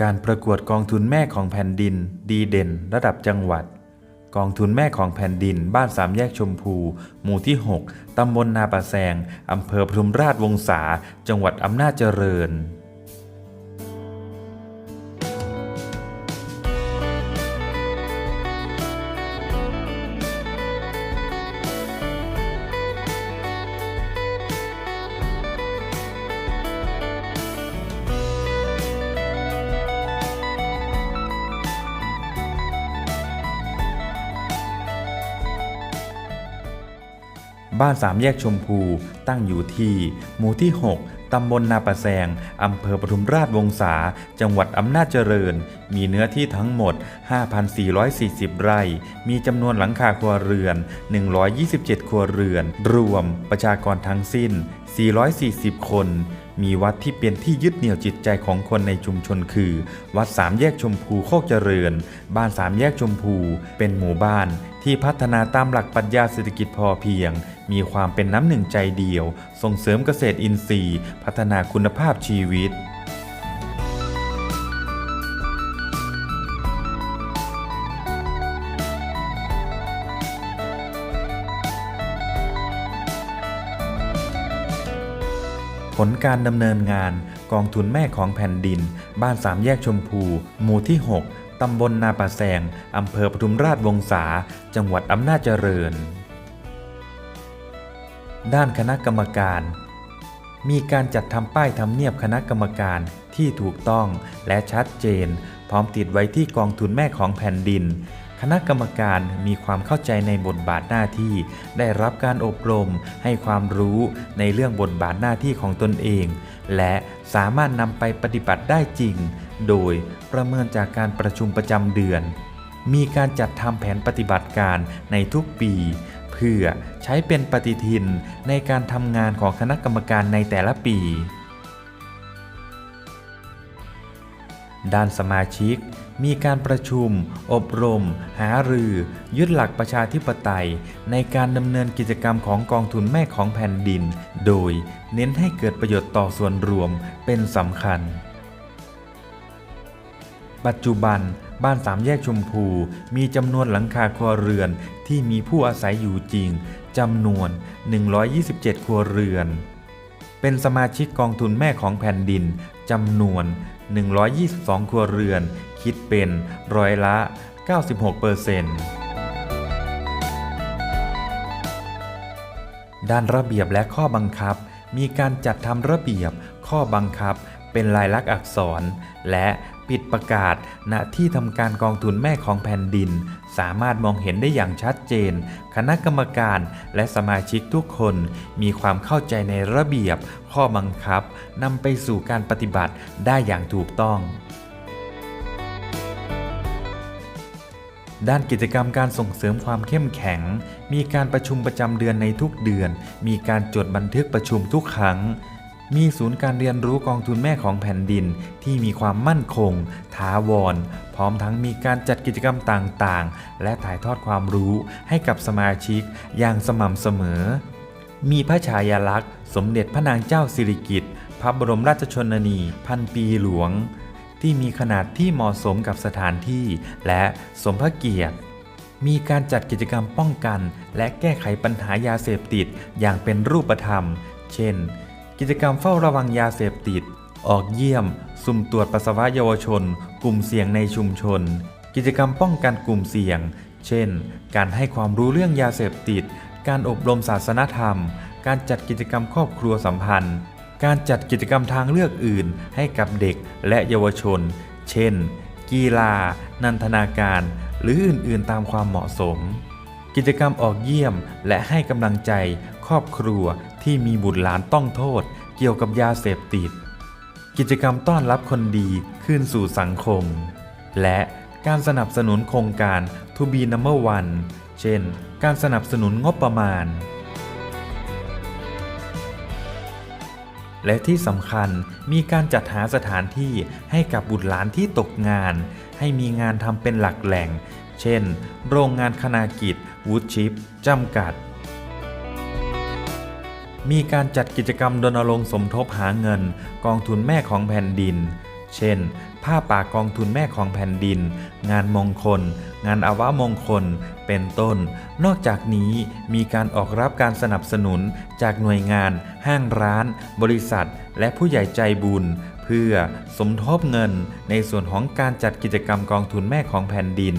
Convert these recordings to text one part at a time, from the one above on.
การประกวดกองทุนแม่ของแผ่นดิน ดีเด่น ระดับจังหวัด กองทุนแม่ของแผ่นดิน บ้านสามแยกชมพู หมู่ที่ 6 ตำบลนาป่าแซง อำเภอพทุมราชวงศา จังหวัดอำนาจเจริญ บ้านสามแยกชมพูตั้งอยู่ที่ หมู่ที่ 6 ตำบลนาป่าแซง อำเภอปทุมราชวงศา จังหวัดอำนาจเจริญ มีเนื้อที่ทั้งหมด 5,440 ไร่ มีจำนวนหลังคาครัวเรือน 127 ครัวเรือน รวมประชากรทั้งสิ้น 440 คน มีวัดที่เป็นที่ยึดเหนี่ยวจิตใจของคนในชุมชนคือ วัดสามแยกชมพูโคกเจริญ บ้านสามแยกชมพู เป็นหมู่บ้าน ที่พัฒนาตามหลักปรัชญาเศรษฐกิจพอเพียง มีความเป็นน้ำหนึ่งใจเดียว ส่งเสริมเกษตรอินทรีย์ พัฒนาคุณภาพชีวิตผลการดำเนินงานกองทุนแม่ของแผ่นดิน บ้านสามแยกชมพู หมู่ที่ 6 ตำบลนาป่าแซงอำเภอปทุมราชวงศา จังหวัดอำนาจเจริญ ด้านคณะกรรมการ มีการจัดทำป้ายทำเนียบคณะกรรมการที่ถูกต้องและชัดเจน พร้อมติดไว้ที่กองทุนแม่ของแผ่นดิน คณะกรรมการมีความเข้าใจในบทบาทหน้าที่ ได้รับการอบรม ให้ความรู้ในเรื่องบทบาทหน้าที่ของตนเอง และสามารถนำไปปฏิบัติได้จริง โดยประเมินจากการประชุมประจำเดือน มีการจัดทำแผนปฏิบัติการในทุกปี เพื่อใช้เป็นปฏิทินในการทำงานของคณะกรรมการในแต่ละปีด้านสมาชิก มีการประชุม อบรม หารือ ยึดหลักประชาธิปไตย ในการดำเนินกิจกรรมของกองทุนแม่ของแผ่นดิน โดยเน้นให้เกิดประโยชน์ต่อส่วนรวมเป็นสำคัญ ปัจจุบันบ้านสามแยกชมพู มีจำนวนหลังคาครัวเรือนที่มีผู้อาศัยอยู่จริงจำนวน 127 ครัวเรือน เป็นสมาชิกกองทุนแม่ของแผ่นดินจำนวน 122 ครัวเรือน คิดเป็นร้อยละ 96เปอร์เซ็นต์ด้านระเบียบและข้อบังคับ มีการจัดทำระเบียบข้อบังคับเป็นลายลักษณ์อักษร และ ปิดประกาศ ณที่ทำการกองทุนแม่ของแผ่นดิน สามารถมองเห็นได้อย่างชัดเจน คณะกรรมการและสมาชิกทุกคนมีความเข้าใจในระเบียบ ข้อบังคับนำไปสู่การปฏิบัติได้อย่างถูกต้องด้านกิจกรรมการส่งเสริมความเข้มแข็ง มีการประชุมประจำเดือนในทุกเดือน มีการจดบันทึกประชุมทุกครั้ง มีศูนย์การเรียนรู้กองทุนแม่ของแผ่นดินที่มีความมั่นคงถาวร พร้อมทั้งมีการจัดกิจกรรมต่างๆ และถ่ายทอดความรู้ให้กับสมาชิกอย่างสม่ำเสมอ มีพระฉายาลักษณ์ สมเด็จพระนางเจ้าสิริกิติ์พระบรมราชชนนี พันปีหลวง ที่มีขนาดที่เหมาะสมกับสถานที่ และสมพระเกียรติมีการจัดกิจกรรมป้องกัน และแก้ไขปัญหายาเสพติดอย่างเป็นรูปธรรม เช่น กิจกรรมเฝ้าระวังยาเสพติด ออกเยี่ยม สุ่มตรวจปัสสาวะเยาวชน กลุ่มเสี่ยงในชุมชน กิจกรรมป้องกันกลุ่มเสี่ยง เช่น การให้ความรู้เรื่องยาเสพติด การอบรมศาสนธรรม การจัดกิจกรรมครอบครัวสัมพันธ์ การจัดกิจกรรมทางเลือกอื่น ให้กับเด็กและเยาวชน เช่น กีฬา นันทนาการ หรืออื่นๆตามความเหมาะสม กิจกรรมออกเยี่ยมและให้กำลังใจ ครอบครัวที่มีบุตรหลานต้องโทษ เกี่ยวกับยาเสพติด กิจกรรมต้อนรับคนดีขึ้นสู่สังคม และการสนับสนุนโครงการ To be number one เช่น การสนับสนุนงบประมาณ และที่สำคัญมีการจัดหาสถานที่ให้กับบุตรหลานที่ตกงาน ให้มีงานทำเป็นหลักแหล่ง เช่น โรงงานคณากิจ วูดชิปจำกัด มีการจัดกิจกรรมรณรงค์สมทบหาเงิน กองทุนแม่ของแผ่นดิน เช่น ผ้าป่ากองทุนแม่ของแผ่นดิน งานมงคล งานอาวมงคล เป็นต้น นอกจากนี้มีการออกรับการสนับสนุนจากหน่วยงาน ห้างร้าน บริษัท และผู้ใหญ่ใจบุญเพื่อสมทบเงินในส่วนของการจัดกิจกรรมกองทุนแม่ของแผ่นดิน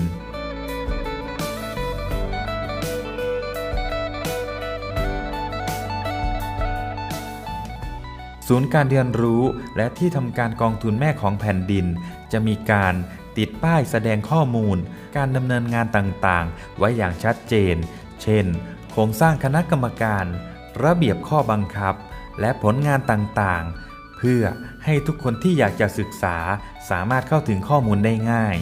ศูนย์การเรียนรู้และที่ทำการกองทุนแม่ของแผ่นดิน จะมีการติดป้ายแสดงข้อมูล การดำเนินงานต่างๆ ไว้อย่างชัดเจน เช่น โครงสร้างคณะกรรมการ ระเบียบข้อบังคับ และผลงานต่างๆ เพื่อให้ทุกคนที่อยากจะศึกษาสามารถเข้าถึงข้อมูลได้ง่าย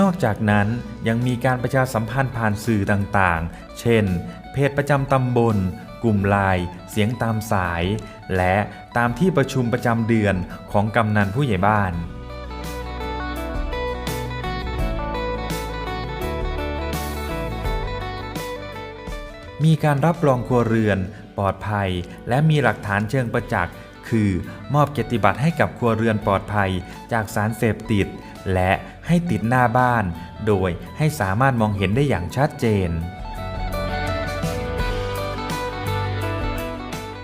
นอกจากนั้นยังมีการประชาสัมพันธ์ผ่านสื่อต่างๆ เช่น เพจประจำตำบล กลุ่มไลน์เสียงตามสาย และตามที่ประชุมประจำเดือนของกำนันผู้ใหญ่บ้านมีการรับรองครัวเรือน ปลอดภัย และมีหลักฐานเชิงประจักษ์ คือ มอบเกียรติบัตรให้กับครัวเรือนปลอดภัยจากสารเสพติด และให้ติดหน้าบ้าน โดยให้สามารถมองเห็นได้อย่างชัดเจน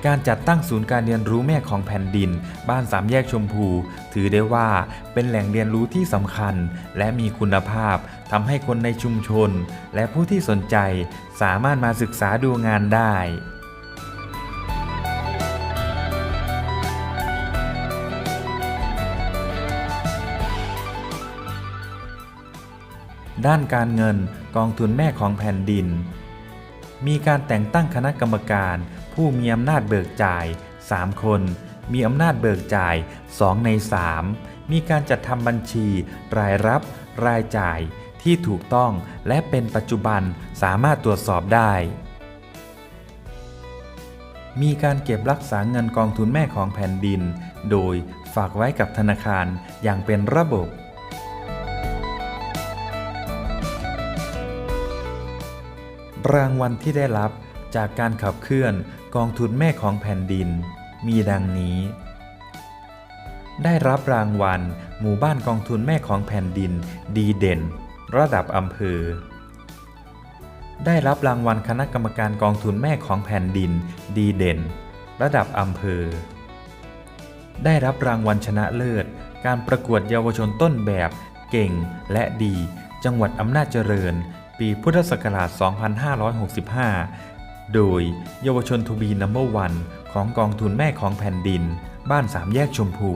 การจัดตั้งศูนย์การเรียนรู้แม่ของแผ่นดิน บ้านสามแยกชมพู ถือได้ว่าเป็นแหล่งเรียนรู้ที่สำคัญ และมีคุณภาพทำให้คนในชุมชน และผู้ที่สนใจสามารถมาศึกษาดูงานได้ ด้านการเงินกองทุนแม่ของแผ่นดิน มีการแต่งตั้งคณะกรรมการ ผู้มีอำนาจเบิกจ่าย 3 คน มีอำนาจเบิกจ่าย 2 ใน 3 มีการจัดทำบัญชี รายรับ รายจ่ายที่ถูกต้องและเป็นปัจจุบันสามารถตรวจสอบได้ มีการเก็บรักษาเงินกองทุนแม่ของแผ่นดิน โดยฝากไว้กับธนาคารอย่างเป็นระบบ รางวัลที่ได้รับจากการขับเคลื่อนกองทุนแม่ของแผ่นดิน มีดังนี้ ได้รับรางวัล หมู่บ้านกองทุนแม่ของแผ่นดิน ดีเด่น ระดับอำเภอ ได้รับรางวัลคณะกรรมการกองทุนแม่ของแผ่นดิน ดีเด่น ระดับอำเภอ ได้รับรางวัลชนะเลิศ การประกวดเยาวชนต้นแบบ เก่งและดี จังหวัดอำนาจเจริญ ปีพุทธศักราช 2565 โดยเยาวชนทูบีนัมเบอร์วันของกองทุนแม่ของแผ่นดิน บ้านสามแยกชมพู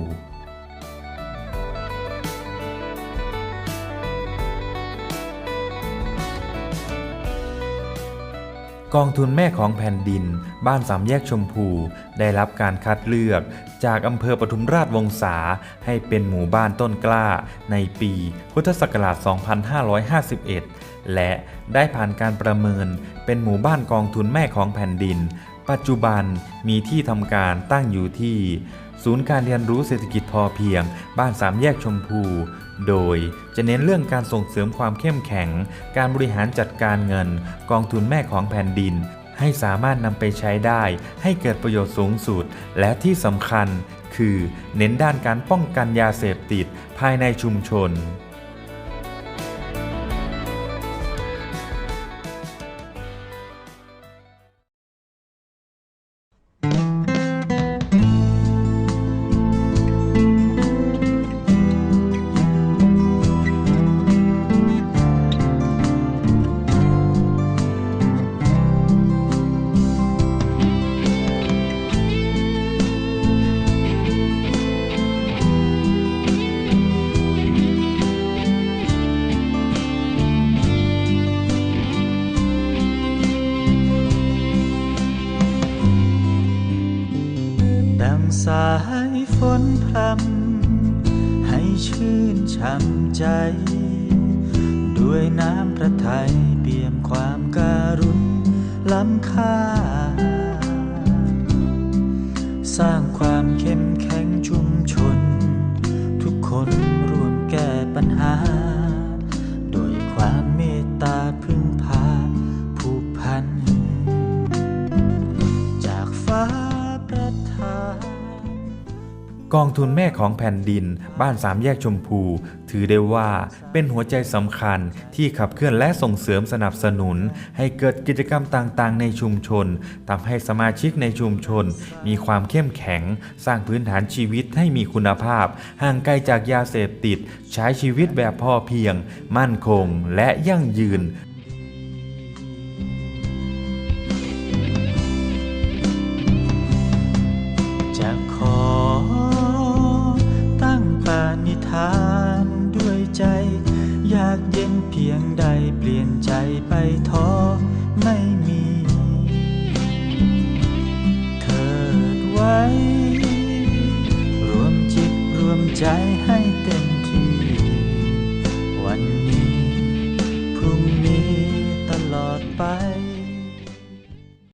กองทุนแม่ของแผ่นดิน บ้านสามแยกชมพู ได้รับการคัดเลือกจากอำเภอปทุมราชวงศาให้เป็นหมู่บ้านต้นกล้า ในปีพุทธศักราช 2551 และได้ผ่านการประเมินเป็นหมู่บ้านกองทุนแม่ของแผ่นดิน ปัจจุบันมีที่ทำการตั้งอยู่ที่ ศูนย์การเรียนรู้เศรษฐกิจพอเพียง บ้านสามแยกชมพู โดยจะเน้นเรื่องการส่งเสริมความเข้มแข็ง การบริหารจัดการเงิน กองทุนแม่ของแผ่นดินให้สามารถนำไปใช้ได้ให้เกิดประโยชน์สูงสุด และที่สำคัญคือเน้นด้านการป้องกันยาเสพติดภายในชุมชน นพรำให้ชื่นช่ำใจ ด้วยน้ำพระทัยเปี่ยมความการุณล้ำค่า สร้างความเข้มแข็งชุมชน ทุกคนร่วมแก้ปัญหา กองทุนแม่ของแผ่นดิน บ้านสามแยกชมพู ถือได้ว่าเป็นหัวใจสำคัญที่ขับเคลื่อนและส่งเสริมสนับสนุน ให้เกิดกิจกรรมต่างๆ ในชุมชนทำให้สมาชิกในชุมชน มีความเข้มแข็ง สร้างพื้นฐานชีวิตให้มีคุณภาพ ห่างไกลจากยาเสพติด ใช้ชีวิตแบบพอเพียง มั่นคง และยั่งยืนากเย็นเพียงใดเปลี่ยนใจไปท้อไม่มี เถิดไว้ รวมจิตรวมใจให้